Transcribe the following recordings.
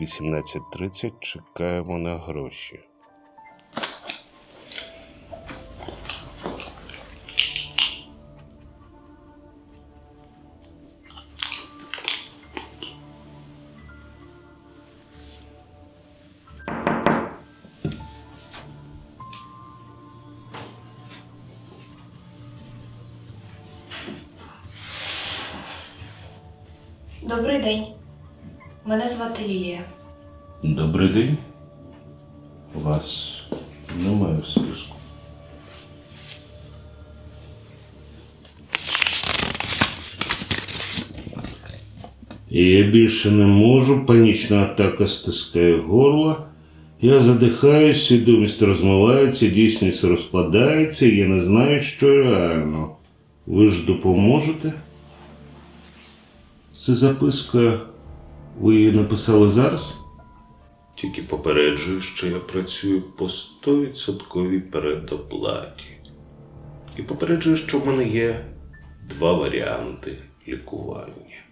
18.30 чекаємо на гроші. Добрий день. Мене звати Лілія. Добрий день. Вас немає в списку. Я більше не можу, панічна атака стискає горло. Я задихаюсь, свідомість розмивається, дійсність розпадається, я не знаю, що реально. Ви ж допоможете? Це записка. Ви її написали зараз? Тільки попереджую, що я працюю по 100% передоплаті. І попереджую, що в мене є два варіанти лікування.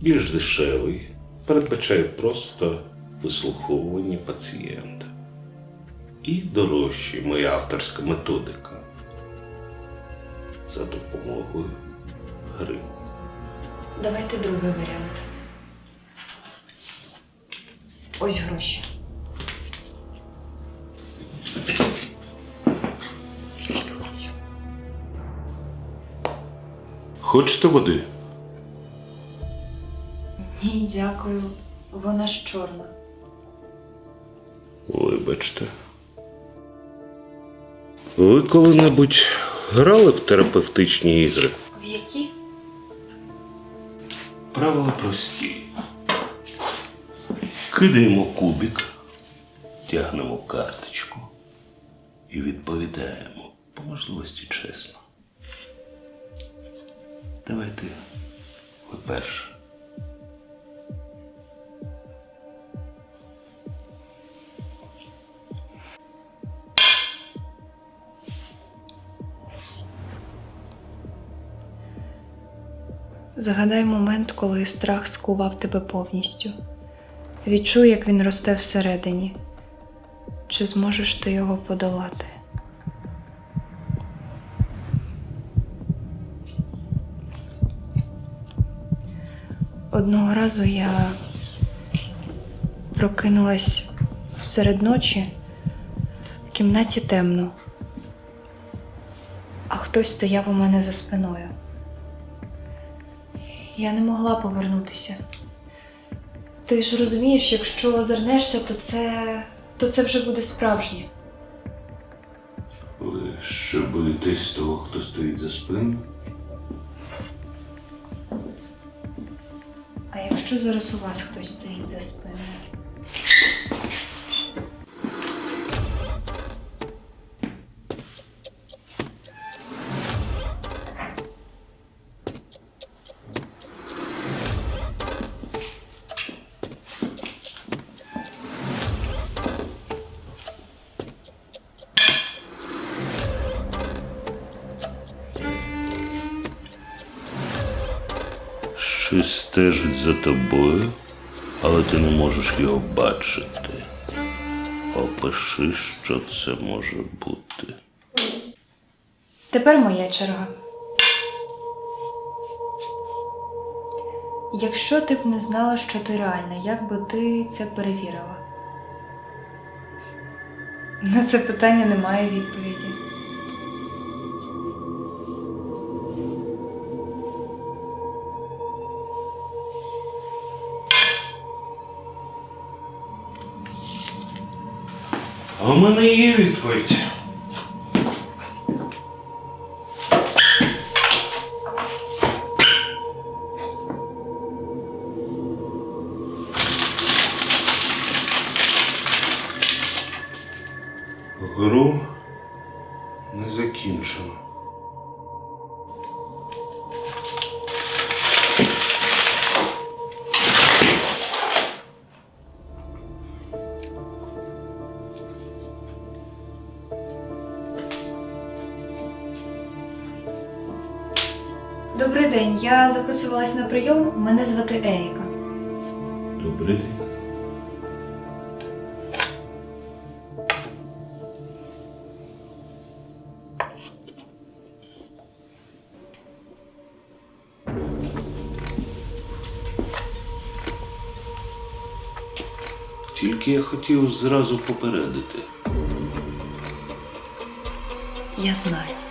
Більш дешевий передбачає просто вислуховування пацієнта. І дорожчий моя авторська методика за допомогою гри. Давайте другий варіант. Ось гроші. Хочете води? Ні, дякую. Вона ж чорна. Вибачте. Ви коли-небудь грали в терапевтичні ігри? В які? Правила прості. Кидаємо кубик, тягнемо карточку і відповідаємо по можливості чесно. Давайте ви перше. Загадай момент, коли страх скував тебе повністю. Відчуй, як він росте всередині. Чи зможеш ти його подолати? Одного разу я прокинулась серед ночі в кімнаті темно, а хтось стояв у мене за спиною. Я не могла повернутися. Ти ж розумієш, якщо озирнешся, то це. то це вже буде справжнє. Що боїтесь того, хто стоїть за спиною? А якщо зараз у вас хтось стоїть за спиною? Щось стежить за тобою, але ти не можеш його бачити. Опиши, що це може бути. Тепер моя черга. Якщо ти б не знала, що ти реальна, як би ти це перевірила? На це питання немає відповіді. А в мене є відповідь. Гру Добрий день, я записувалась на прийом. Мене звати Еріка. Добрий день. Тільки я хотів зразу попередити. Я знаю.